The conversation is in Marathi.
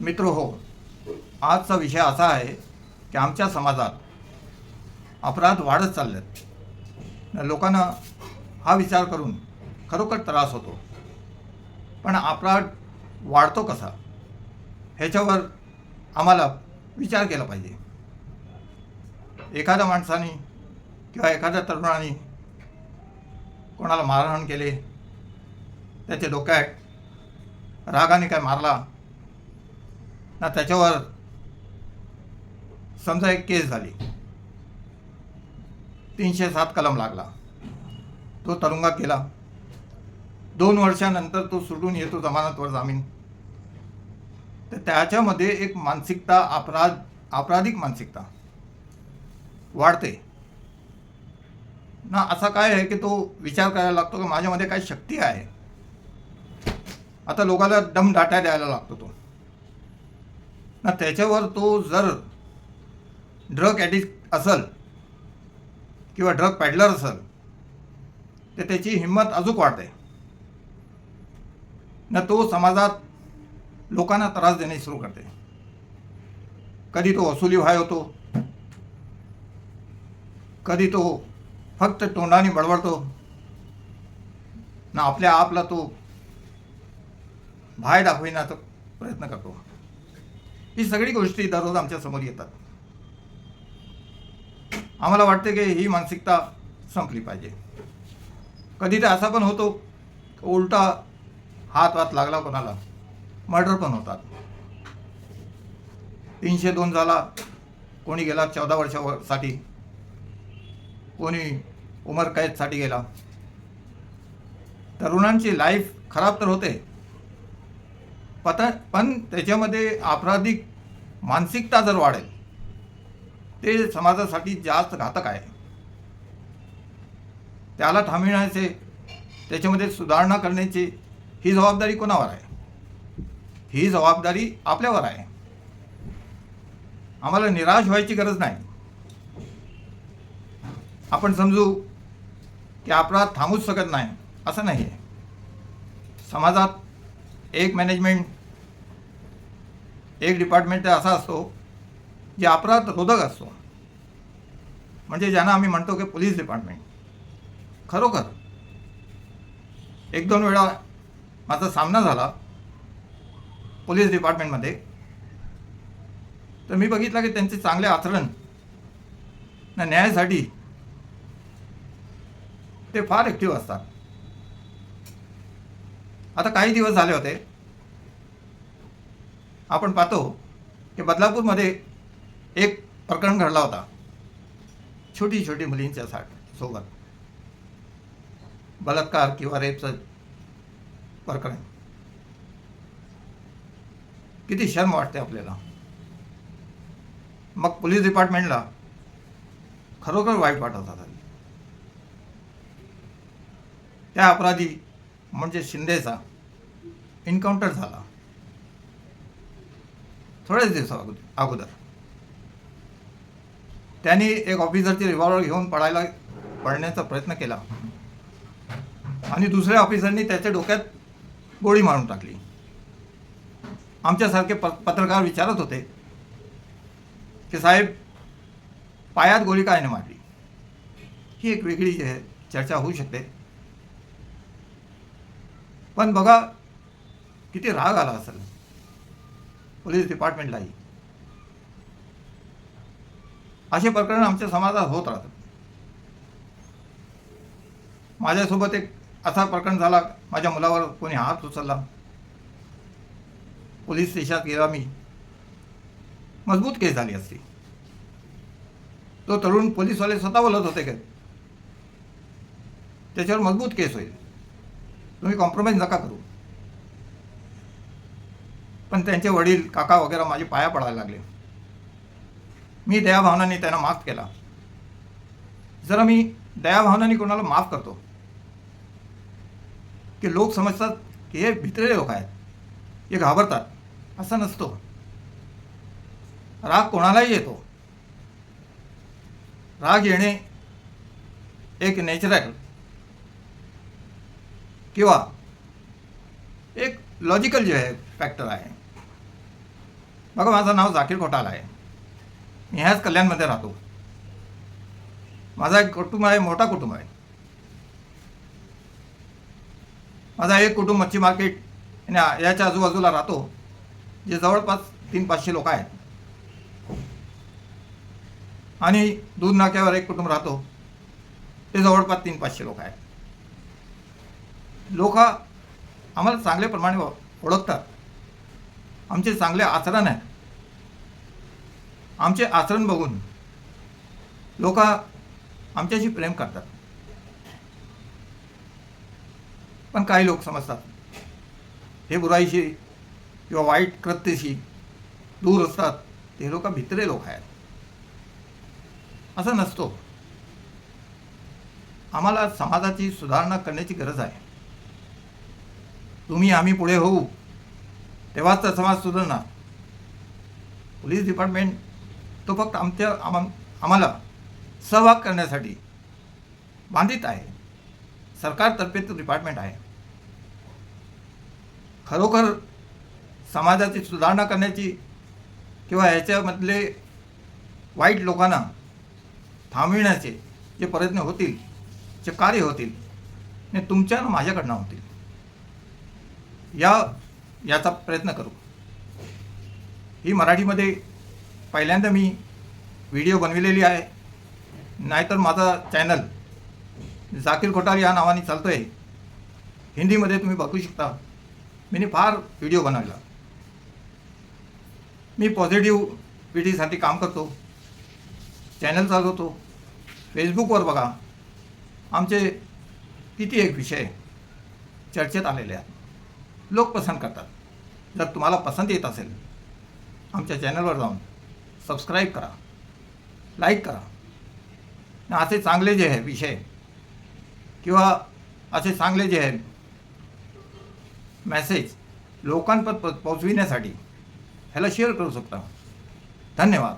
मित्र हो आजचा विषय असा आहे की आमच्या समाजात अपराध वाढत चाललेत. लोकांना हा विचार करून खरोखर त्रास होतो. पण अपराध वाढतो कसा? ह्याच्यावर आम्हाला विचार केला पाहिजे. एखाद्या माणसाने किंवा एखाद्या तरुणाने कोणाला मारहाण केले त्याचे डोक्यात रागाने काय मारला ना त्याच्यावर समजा एक केस झाली. तीनशे सात कलम लागला. तो तरुंगा केला दोन वर्षानंतर तो सुटून येतो जमानतवर जामीन. तर त्याच्यामध्ये एक मानसिकता अपराध आपराधिक मानसिकता वाढते. ना असा काय आहे की तो विचार करायला लागतो की माझ्यामध्ये काय शक्ती आहे. आता लोकांना दम डाटा द्यायला लागतो तो. ना त्याच्यावर तो जर ड्रग ॲडिक्ट असल किंवा ड्रग पॅडलर असेल तर त्याची हिंमत अजून वाढते. ना तो समाजात लोकांना त्रास देणे सुरू करते. कधी तो वसुली व्हाय होतो कधी तो फक्त तोंडाने बडबडतो ना आपल्या आपला तो भाय दाखविण्याचा प्रयत्न करतो. ही सगळी गोष्टी दररोज आमच्यासमोर येतात. आम्हाला वाटते की ही मानसिकता संपली पाहिजे. कधी तर असा पण होतो उलटा हात वात लागला कोणाला मर्डर पण होतात. तीनशे दोन झाला कोणी गेला चौदा वर्षासाठी कोणी उमर कैदसाठी गेला. तरुणांची लाईफ खराब तर होते पत पण त्याच्यामध्ये आपराधिक मानसिकता जर वाढेल ते समाजासाठी जास्त घातक आहे. त्याला थांबविण्याचे त्याच्यामध्ये सुधारणा करण्याची ही जबाबदारी कोणावर आहे? ही जबाबदारी आपल्यावर आहे. आम्हाला निराश व्हायची गरज नाही. आपण समजू की अपराध थांबूच शकत नाही असं नाही आहे समाजात एक मॅनेजमेंट एक डिपार्टमेंट असा असतो जे अपराध रोधक असतो. म्हणजे ज्यांना आम्ही म्हणतो की पोलीस डिपार्टमेंट खरोखर. एक दोन वेळा माझा सामना झाला पोलीस डिपार्टमेंटमध्ये तर मी बघितलं की त्यांचे चांगले आचरण ना न्यायासाठी ते फार ॲक्टिव्ह असतात. आता काही दिवस झाले होते. आपण पाहतो की बदलापूरमध्ये एक प्रकरण घडला होता. छोटी छोटी मुलींच्या साठ सोबत. बलात्कार किंवा रेपचं प्रकरण. किती शर्म वाटते आपल्याला. मग पोलीस डिपार्टमेंटला खरोखर वाईट वाटत होता त्या अपराधी म्हणजे शिंदेचा एन्काउंटर झाला. थोड्याच दिवसा अगोदर अगोदर. त्यांनी एक ऑफिसरची रिव्हॉल्वर घेऊन पडायला पडण्याचा प्रयत्न केला. आणि दुसऱ्या ऑफिसरनी त्याच्या डोक्यात गोळी मारून टाकली. आमच्यासारखे प पत्रकार विचारत होते की साहेब पायात गोळी काय नाही मारली? ही एक वेगळी आहे चर्चा होऊ शकते. पण बघा किती राग आला असेल. पोलीस डिपार्टमेंटलाही. असे प्रकरण आमच्या समाजात होत राहतात. माझ्यासोबत एक असा प्रकरण झाला माझ्या मुलावर कोणी हात उचलला. पोलीस स्टेशनात गेला मी. मजबूत केस झाली असती. तो तरुण पोलीसवाले स्वतः बोलत होते काय त्याच्यावर मजबूत केस होईल. तुम्ही कॉम्प्रोमाइज नका करू. पण त्यांचे वडील काका वगैरे माझे पाया पडायला लागले. मी दयाभावनाने त्यांना माफ केला. जरा मी दयाभावनाने कोणाला माफ करतो? की लोक समजतात की हे भित्रे लोक आहेत. हे घाबरतात. असं नसतो. राग कोणालाही येतो. राग येणे एक नॅचरल किंवा एक लॉजिकल जे आहे फॅक्टर आहे. बघा माझं नाव जाकीर घोटाला आहे. मी ह्याच कल्याणमध्ये राहतो. माझा एक कुटुंब आहे मोठा कुटुंब आहे. माझा एक कुटुंब मच्छी मार्केट याच्या आजूबाजूला राहतो जे जवळपास तीन पाचशे लोक आहेत. आणि दूध नाक्यावर एक कुटुंब राहतो ते जवळपास तीन पाचशे लोक आहेत. लोक आम्हाला चांगल्याप्रमाणे प्रमाणे ओळखतात. आमचे चांगले आचरण आहे. आमचे आचरण बघून लोक आमच्याशी प्रेम करतात. पण काही लोक समजतात हे बुराईशी किंवा वाईट कृत्यशी दूर असतात ते लोक भित्रे लोक आहेत. असं नसतो. आम्हाला समाजाची सुधारणा करण्याची गरज आहे. तुम्ही आम्ही पुढे होऊ. तेव्हाच तर समाज सुधारणार पोलीस डिपार्टमेंट तो फक्त आमच्या आम्हा आम्हाला सहभाग करण्यासाठी बांधित आहे. सरकारतर्फे तो डिपार्टमेंट आहे. खरोखर समाजाची सुधारणा करण्याची किंवा ह्याच्यामधले वाईट लोकांना थांबविण्याचे जे प्रयत्न होतील जे कार्य होतील ते तुमच्या माझ्याकडनं होतील. या याचा प्रयत्न करू. ही मराठीमध्ये पहिल्यांदा मी व्हिडिओ बनविलेली आहे. नाहीतर माझा चॅनल जाकीर घोटाल या नावाने चालतो आहे हिंदीमध्ये तुम्ही बघू शकता. मी फार व्हिडिओ बनवला. मी पॉझिटिव्ह पिढीसाठी काम करतो. चॅनल चालवतो. फेसबुकवर बघा. आमचे किती एक विषय चर्चेत आलेले आहेत. लोक पसंत करतात. जर तुम्हाला पसंत येत असेल आमच्या चॅनलवर जाऊन सबस्क्राईब करा लाईक करा. असे चांगले जे आहे विषय किंवा असे चांगले जे आहे मेसेज लोकांपर्यंत पोचविण्यासाठी ह्याला शेअर करू शकता. धन्यवाद.